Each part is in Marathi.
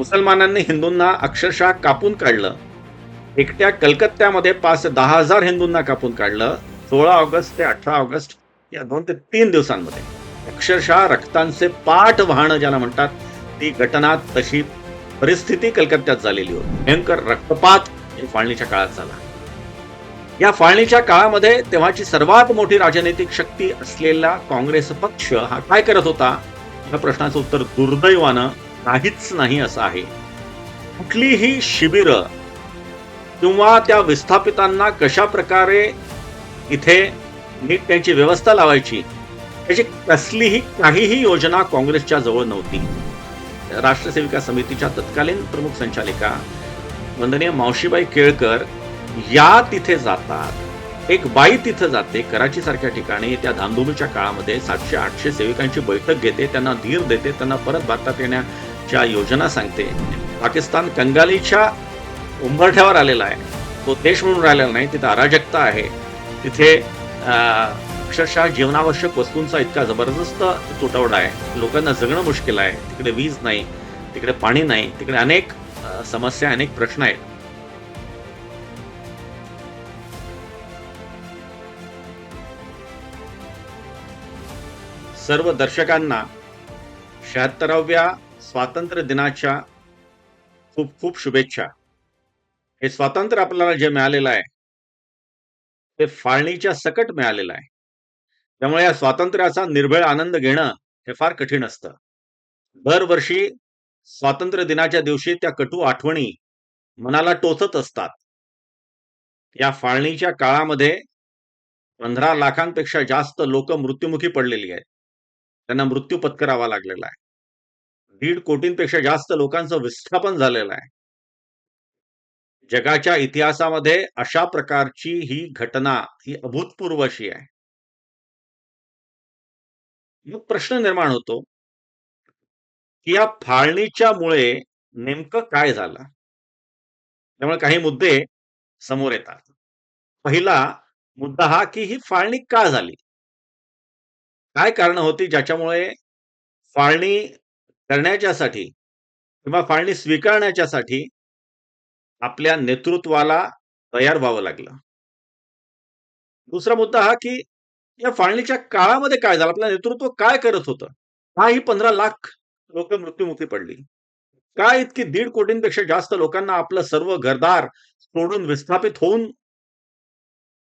मुसलमानांनी हिंदूंना अक्षरशः कापून काढलं. एकट्या कलकत्त्यामध्ये पाच दहा हजार हिंदूंना कापून काढलं. सोळा ऑगस्ट ते अठरा ऑगस्ट या दोन ते तीन दिवसांमध्ये. अक्षरशः रक्तांचे पाठ वाहणं ज्याला म्हणतात ती घटना तशी परिस्थिती कलकत्त्यात झालेली होती. भयंकर रक्तपात फाळणीच्या काळात झाला. या फाळणीच्या काळामध्ये तेव्हाची सर्वात मोठी राजनैतिक शक्ती असलेला काँग्रेस पक्ष हा काय करत होता? या प्रश्नाचं उत्तर दुर्दैवानं काहीच नाही असं आहे. कुठलीही शिबिरं किंवा त्या विस्थापितांना कशा प्रकारे इथे नीट त्यांची व्यवस्था लावायची त्याची कसलीही काहीही योजना काँग्रेसच्या जवळ नव्हती. राष्ट्रसेविका समितीच्या तत्कालीन प्रमुख संचालिका वंदनीय मावशीबाई केळकर या तिथे जातात. एक बाई तिथे जाते कराची सारख्या ठिकाणी त्या धामधुमीच्या काळामध्ये सातशे आठशे सेविकांची बैठक घेते त्यांना धीर देते त्यांना परत भारतात येण्या च्या योजना सांगते. पाकिस्तान कंगालीच्या उंबरठ्यावर आलेला आहे. तो देश म्हणून राहिलेला नाही तिथे अराजकता आहे. तिथे अं, अक्षरशः जीवनावश्यक वस्तूंचा इतका जबरदस्त तुटवडा आहे. लोकांना जगणं मुश्किल आहे. तिकडे वीज नाही तिकडे पाणी नाही तिकडे अनेक समस्या अनेक प्रश्न आहेत. सर्व दर्शकांना शहात्तराव्या स्वातंत्र्य दिनाच्या खूप खूप शुभेच्छा. हे स्वातंत्र्य आपल्याला जे मिळालेलं आहे ते फाळणीच्या सकट मिळालेलं आहे. त्यामुळे या स्वातंत्र्याचा निर्भेळ आनंद घेणं हे फार कठीण असतं. दरवर्षी स्वातंत्र्य दिनाच्या दिवशी त्या कटू आठवणी मनाला टोचत असतात. या फाळणीच्या काळामध्ये पंधरा लाखांपेक्षा जास्त लोक मृत्युमुखी पडलेली आहेत. त्यांना मृत्यू पत्करावा लागलेला आहे. दीड कोटींपेक्षा जास्त लोकांचं विस्थापन झालेलं आहे. जगाच्या इतिहासामध्ये अशा प्रकारची ही घटना ही अभूतपूर्व अशी आहे. मग प्रश्न निर्माण होतो की या फाळणीच्या मुळे नेमकं काय झालं? त्यामुळे काही मुद्दे समोर येतात. पहिला मुद्दा हा की ही फाळणी का झाली? काय कारण होती ज्याच्यामुळे फाळणी करण्याच्यासाठी किंवा फाळणी स्वीकारण्याच्यासाठी आपल्या नेतृत्वाला तयार व्हावं लागलं. दुसरा मुद्दा हा की या फाळणीच्या काळामध्ये काय झालं? आपलं नेतृत्व काय करत होतं? का ही पंधरा लाख लोक मृत्युमुखी पडली. काय इतकी दीड कोटींपेक्षा जास्त लोकांना आपलं सर्व घरदार सोडून विस्थापित होऊन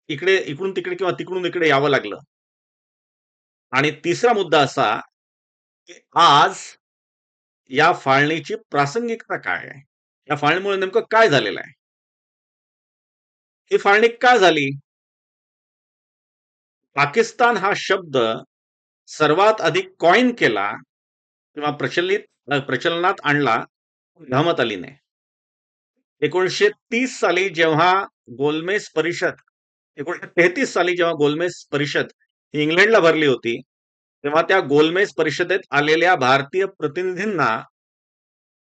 इकडे इकडून तिकडे किंवा तिकडून इकडे यावं लागलं? आणि तिसरा मुद्दा असा की आज या फाळणीची प्रासंगिकता काय आहे? या फाळणीमुळे नेमकं काय झालेलं आहे? ही फाळणी का झाली? पाकिस्तान हा शब्द सर्वात अधिक कॉइन केला किंवा प्रचलित प्रचलनात आणला रहमत अलीने. एकोणीसशे तीस साली जेव्हा गोलमेज परिषद एकोणीसशे तेहतीस साली जेव्हा गोलमेज परिषद ही इंग्लंडला भरली होती तेव्हा त्या गोलमेज परिषदेत आलेल्या भारतीय प्रतिनिधींना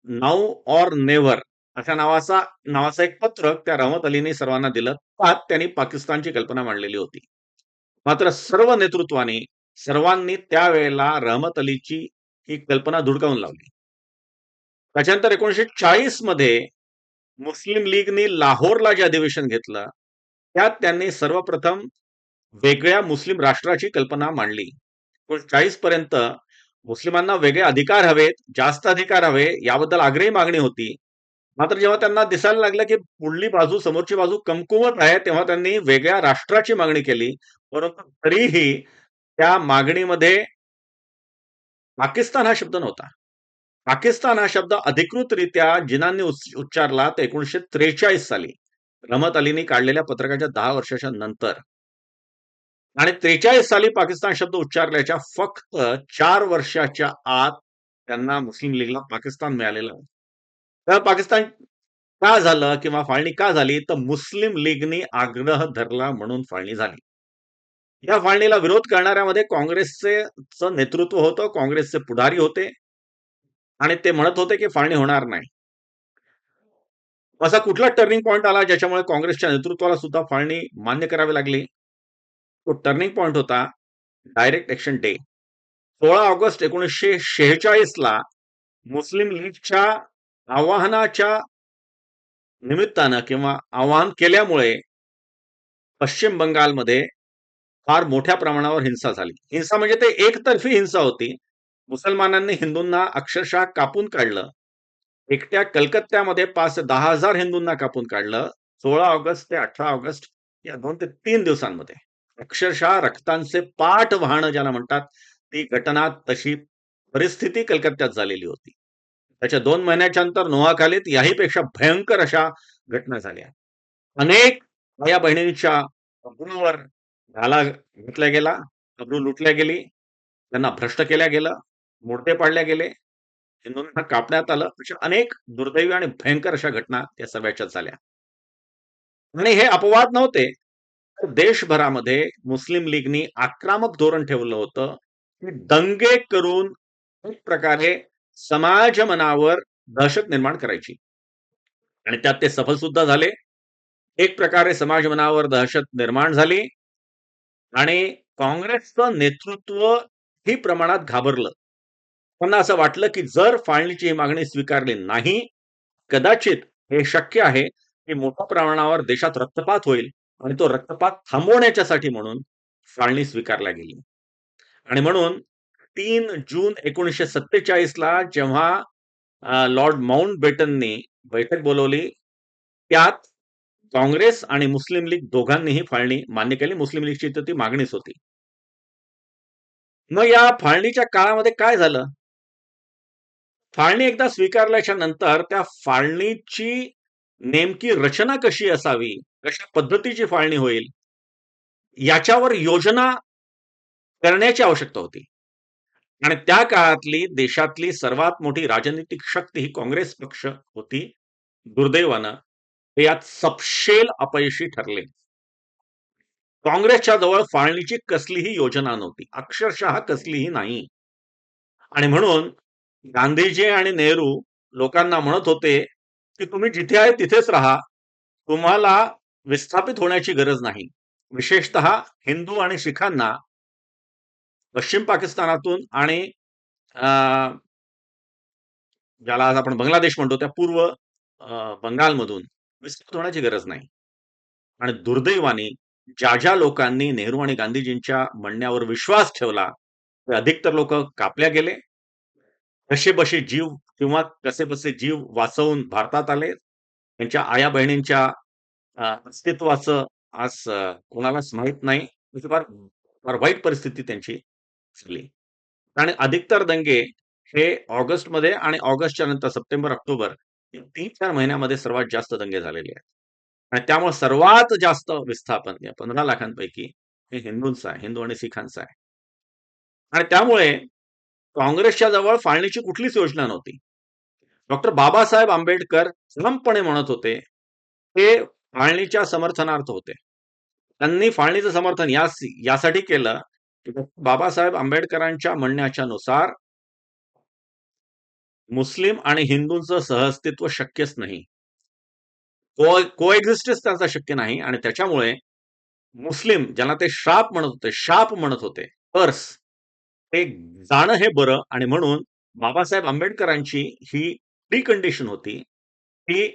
नाऊ ऑर नेव्हर अशा नावाचा नावाचं एक पत्रक त्या रहमत अलीने सर्वांना दिलं. त्यात त्यांनी पाकिस्तानची कल्पना मांडलेली होती. मात्र सर्व नेतृत्वाने सर्वांनी त्यावेळेला रहमत अलीची ही कल्पना धुडकावून लावली. त्याच्यानंतर एकोणीशे चाळीसमध्ये मुस्लिम लीगने लाहोरला जे अधिवेशन घेतलं त्यात त्यांनी सर्वप्रथम वेगळ्या मुस्लिम राष्ट्राची कल्पना मांडली. एकोणीसशे चाळीस पर्यंत मुस्लिमांना वेगळे अधिकार हवेत जास्त अधिकार हवे याबद्दल आग्रही मागणी होती. मात्र जेव्हा त्यांना दिसायला लागलं की पुढली बाजू समोरची बाजू कमकुवत आहे तेव्हा त्यांनी वेगळ्या राष्ट्राची मागणी केली. परंतु तरीही त्या मागणीमध्ये पाकिस्तान हा शब्द नव्हता. पाकिस्तान हा शब्द अधिकृतरित्या जिनांनी उच्चारला तर एकोणीसशे त्रेचाळीस साली. रमत अलीने काढलेल्या पत्रकाच्या दहा वर्षाच्या नंतर. आणि त्रेचाळीस साली पाकिस्तान शब्द उच्चारल्याच्या फक्त चार वर्षाच्या आत त्यांना मुस्लिम लीगला पाकिस्तान मिळालेलं तर पाकिस्तान का झालं किंवा फाळणी का झाली? तर मुस्लिम लीगनी आग्रह धरला म्हणून फाळणी झाली. या फाळणीला विरोध करणाऱ्यामध्ये काँग्रेसचे नेतृत्व होतं काँग्रेसचे पुढारी होते आणि ते म्हणत होते की फाळणी होणार नाही. असा कुठला टर्निंग पॉईंट आला ज्याच्यामुळे काँग्रेसच्या नेतृत्वाला सुद्धा फाळणी मान्य करावी लागली? तो टर्निंग पॉइंट होता डायरेक्ट ऍक्शन डे सोळा ऑगस्ट एकोणीसशे शेहेचाळीस ला मुस्लिम लीगच्या आवाहनाच्या निमित्तानं किंवा आवाहन केल्यामुळे पश्चिम बंगालमध्ये फार मोठ्या प्रमाणावर हिंसा झाली. हिंसा म्हणजे ते एकतर्फी हिंसा होती. मुसलमानांनी हिंदूंना अक्षरशः कापून काढलं. एकट्या कलकत्त्यामध्ये पाच ते दहा हजार हिंदूंना कापून काढलं. सोळा ऑगस्ट ते अठरा ऑगस्ट या दोन ते तीन दिवसांमध्ये. अक्षरशः रक्तांचे पाठ वाहणं ज्याला म्हणतात ती घटना तशी परिस्थिती कलकत्त्यात झालेली होती. त्याच्या दोन महिन्याच्या नंतर नोहाखालीत याहीपेक्षा भयंकर अशा घटना झाल्या. अनेक या बहिणींच्या अब्रूवर घाला घेतल्या गेला अब्रू लुटल्या गेली त्यांना भ्रष्ट केल्या गेलं मोडते पाडल्या गेले हिंदूंना कापण्यात आलं अशा अनेक दुर्दैवी आणि भयंकर अशा घटना त्या सगळ्याच्या झाल्या. आणि हे अपवाद नव्हते देशभरामध्ये मुस्लिम लीगनी आक्रमक धोरण ठेवलं होतं की दंगे करून एक प्रकारे समाज मनावर दहशत निर्माण करायची. आणि त्यात ते सफल सुद्धा झाले. एक प्रकारे समाज मनावर दहशत निर्माण झाली. आणि काँग्रेसचं नेतृत्व ही प्रमाणात घाबरलं. त्यांना असं वाटलं की जर फाळणीची ही मागणी स्वीकारली नाही कदाचित हे शक्य आहे की मोठ्या प्रमाणावर देशात रक्तपात होईल. आणि तो रक्तपात थांबवण्याच्यासाठी म्हणून फाळणी स्वीकारल्या गेली. आणि म्हणून तीन जून एकोणीसशे सत्तेचाळीस ला जेव्हा लॉर्ड माउंट बेटननी बैठक बोलवली त्यात काँग्रेस आणि मुस्लिम लीग दोघांनीही फाळणी मान्य केली. मुस्लिम लीगची तर ती मागणीच होती. मग या फाळणीच्या काळामध्ये काय झालं? फाळणी एकदा स्वीकारल्याच्या नंतर त्या फाळणीची नेमकी रचना कशी असावी? कशा पद्धतीची फाळणी होईल? याच्यावर योजना करण्याची आवश्यकता होती. आणि त्या काळातली देशातली सर्वात मोठी राजनीतिक शक्ती ही काँग्रेस पक्ष होती दुर्दैवानं. हे यात सपशेल अपयशी ठरले. काँग्रेसच्या जवळ फाळणीची कसलीही योजना नव्हती. अक्षरशः कसलीही नाही. आणि म्हणून गांधीजी आणि नेहरू लोकांना म्हणत होते की तुम्ही जिथे आहे तिथेच राहा. तुम्हाला विस्थापित होण्याची गरज नाही. विशेषत हिंदू आणि शिखांना पश्चिम पाकिस्तानातून आणि ज्याला आज आपण बांगलादेश म्हणतो त्या पूर्व बंगालमधून विस्थापित होण्याची गरज नाही. आणि दुर्दैवाने ज्या ज्या लोकांनी नेहरू आणि गांधीजींच्या म्हणण्यावर विश्वास ठेवला ते अधिकतर लोक कापल्या गेले. कसे बसे जीव किंवा कसे बसे जीव वाचवून भारतात आले त्यांच्या आया बहिणींच्या अस्तित्वाचं आज कोणालाच माहीत नाही. फार फार वाईट परिस्थिती त्यांची झाली. आणि अधिकतर दंगे हे ऑगस्टमध्ये आणि ऑगस्टच्या नंतर सप्टेंबर ऑक्टोबर तीन चार महिन्यामध्ये सर्वात जास्त दंगे झालेले आहेत. आणि त्यामुळे सर्वात जास्त विस्थापन या पंधरा लाखांपैकी हे हिंदूंचं आहे हिंदू आणि सिखांचं आहे. आणि त्यामुळे काँग्रेसच्या जवळ फाळणीची कुठलीच योजना नव्हती. डॉक्टर बाबासाहेब आंबेडकर ठामपणे म्हणत होते ते फाळणीच्या समर्थनार्थ होते. त्यांनी फाळणीचं समर्थन या यासाठी केलं की बाबासाहेब आंबेडकरांच्या म्हणण्याच्या नुसार मुस्लिम आणि हिंदूंचं सहअस्तित्व शक्यच नाही. को कोएक्झिस्टन्स त्यांचा शक्य नाही आणि त्याच्यामुळे मुस्लिम ज्यांना ते श्राप म्हणत होते शाप म्हणत होते कर्स ते जाणं हे बरं आणि म्हणून बाबासाहेब आंबेडकरांची ही प्री कंडिशन होती की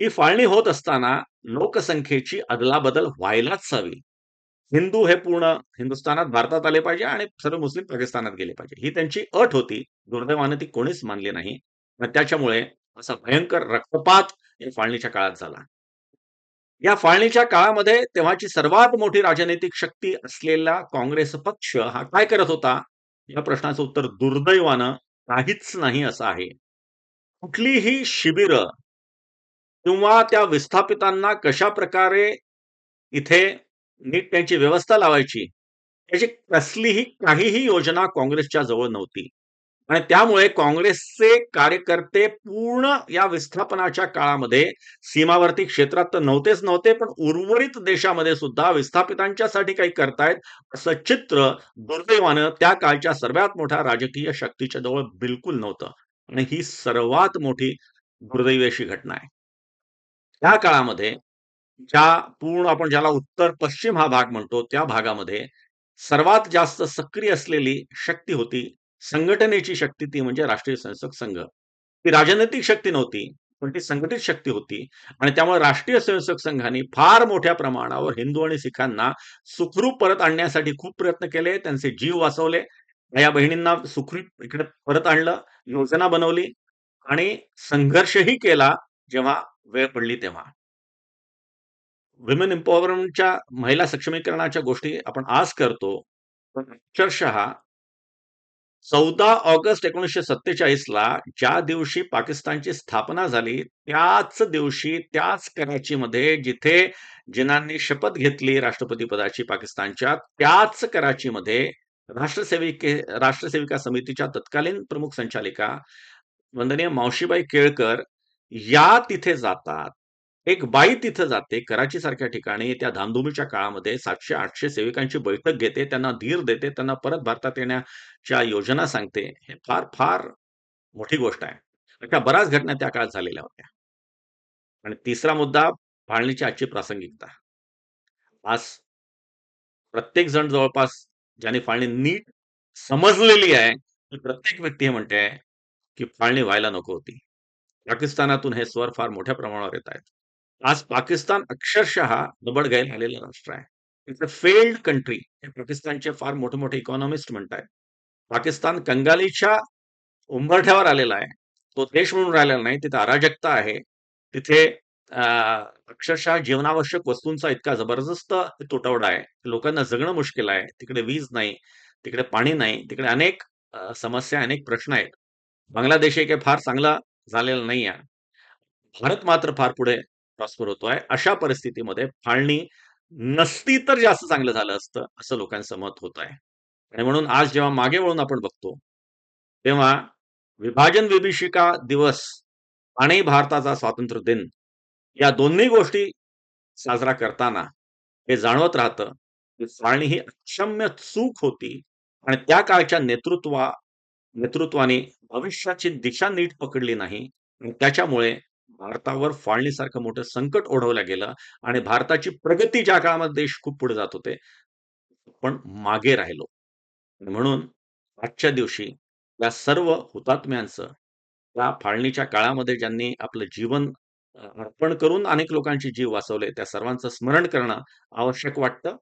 ही फाळणी होत असताना लोकसंख्येची अदलाबदल व्हायलाच हवी. हिंदू हे पूर्ण हिंदुस्थानात भारतात आले पाहिजे आणि सर्व मुस्लिम पाकिस्तानात गेले पाहिजे. ही त्यांची अट होती. दुर्दैवाने ती कोणीच मानली नाही. त्याच्यामुळे असा भयंकर रक्तपात या फाळणीच्या काळात झाला. या फाळणीच्या काळामध्ये तेव्हाची सर्वात मोठी राजनैतिक शक्ती असलेला काँग्रेस पक्ष हा काय करत होता? या प्रश्नाचं उत्तर दुर्दैवानं काहीच नाही असं आहे. कुठलीही शिबिरं किंवा त्या विस्थापितांना कशा प्रकारे इथे नीट त्यांची व्यवस्था लावायची याची कसलीही काहीही योजना काँग्रेसच्या जवळ नव्हती. आणि त्यामुळे काँग्रेसचे कार्यकर्ते पूर्ण या विस्थापनाच्या काळामध्ये सीमावर्ती क्षेत्रात तर नव्हतेच नव्हते पण उर्वरित देशामध्ये सुद्धा विस्थापितांच्यासाठी काही करतायत असं चित्र दुर्दैवानं त्या काळच्या सर्वात मोठ्या राजकीय शक्तीच्या जवळ बिलकुल नव्हतं. आणि ही सर्वात मोठी दुर्दैवी अशी घटना आहे. त्या काळामध्ये ज्या पूर्ण आपण ज्याला उत्तर पश्चिम हा भाग म्हणतो त्या भागामध्ये सर्वात जास्त सक्रिय असलेली शक्ती होती संघटनेची शक्ती ती म्हणजे राष्ट्रीय स्वयंसेवक संघ ती राजनैतिक शक्ती नव्हती, पण ती संघटित शक्ती होती आणि त्यामुळे राष्ट्रीय स्वयंसेवक संघाने फार मोठ्या प्रमाणावर हिंदू आणि सिखांना सुखरूप परत आणण्यासाठी खूप प्रयत्न केले. त्यांचे जीव वाचवले. या बहिणींना सुखरूप इकडे परत आणलं, योजना बनवली आणि संघर्षही केला जेव्हा वेळ पडली तेव्हा. विमेन एम्पॉवरमेंटच्या महिला सक्षमीकरणाच्या गोष्टी आपण आज करतो. पण अक्षरशः 14 ऑगस्ट 1947 ला ज्या दिवशी पाकिस्तानची स्थापना झाली, त्याच दिवशी त्याच कराचीमध्ये जिथे जिनांनी शपथ घेतली राष्ट्रपती पदाची पाकिस्तानच्या, त्याच कराचीमध्ये राष्ट्रसेविके राष्ट्रसेविका समितीच्या तत्कालीन प्रमुख संचालिका वंदनीय मावशीबाई केळकर या तिथे जातात. एक बाई तिथं जाते कराची सारख्या ठिकाणी त्या धामधुमीच्या काळामध्ये सातशे आठशे सेविकांची बैठक घेते, त्यांना धीर देते, त्यांना परत भारतात येण्याच्या योजना सांगते. हे फार, फार मोठी गोष्ट आहे. अशा बऱ्याच घटना त्या काळात झालेल्या होत्या. आणि तिसरा मुद्दा फाळणीची आजची प्रासंगिकता. आज प्रत्येक जण जवळपास ज्याने फाळणी नीट समजलेली आहे, ती प्रत्येक व्यक्ती हे म्हणते की फाळणी व्हायला नको होती. पाकिस्तानातून हे स्वर फार मोठ्या प्रमाणावर येत आहेत. आज पाकिस्तान अक्षरशः दबडगैल आलेलं राष्ट्र आहे. इट्स अ फेल्ड कंट्री हे पाकिस्तानचे फार मोठे-मोठे इकॉनॉमिस्ट म्हणतायत. पाकिस्तान कंगालीच्या उंबरठ्यावर आलेला आहे. तो देश म्हणून राहिलेला नाही. तिथे अराजकता आहे. तिथे अक्षरशः जीवनावश्यक वस्तूंचा इतका जबरदस्त तुटवडा आहे. लोकांना जगणं मुश्किल आहे. तिकडे वीज नाही, तिकडे पाणी नाही, तिकडे अनेक समस्या, अनेक प्रश्न आहेत. बांगलादेश एक फार चांगला झालेला नाही आहे. भारत मात्र फार पुढे प्रॉस्पर होतोय. अशा परिस्थितीमध्ये फाळणी नसती तर जास्त चांगलं झालं असतं, असं लोकांचं मत होत आहे. आणि म्हणून आज जेव्हा मागे वळून आपण बघतो, तेव्हा विभाजन विभीषिका दिवस आणि भारताचा स्वातंत्र्य दिन या दोन्ही गोष्टी साजरा करताना हे जाणवत राहतं, की फाळणी ही अक्षम्य चूक होती आणि त्या काळच्या नेतृत्वा नेतृत्वाने भविष्याची दिशा नीट पकडली नाही आणि त्याच्यामुळे भारतावर फाळणीसारखं मोठं संकट ओढवलं गेलं आणि भारताची प्रगती ज्या काळामध्ये देश खूप पुढे जात होते, पण मागे राहिलो. म्हणून आजच्या दिवशी या सर्व हुतात्म्यांचं, त्या फाळणीच्या काळामध्ये ज्यांनी आपलं जीवन अर्पण करून अनेक लोकांचे जीव वाचवले, त्या सर्वांचं स्मरण करणं आवश्यक वाटतं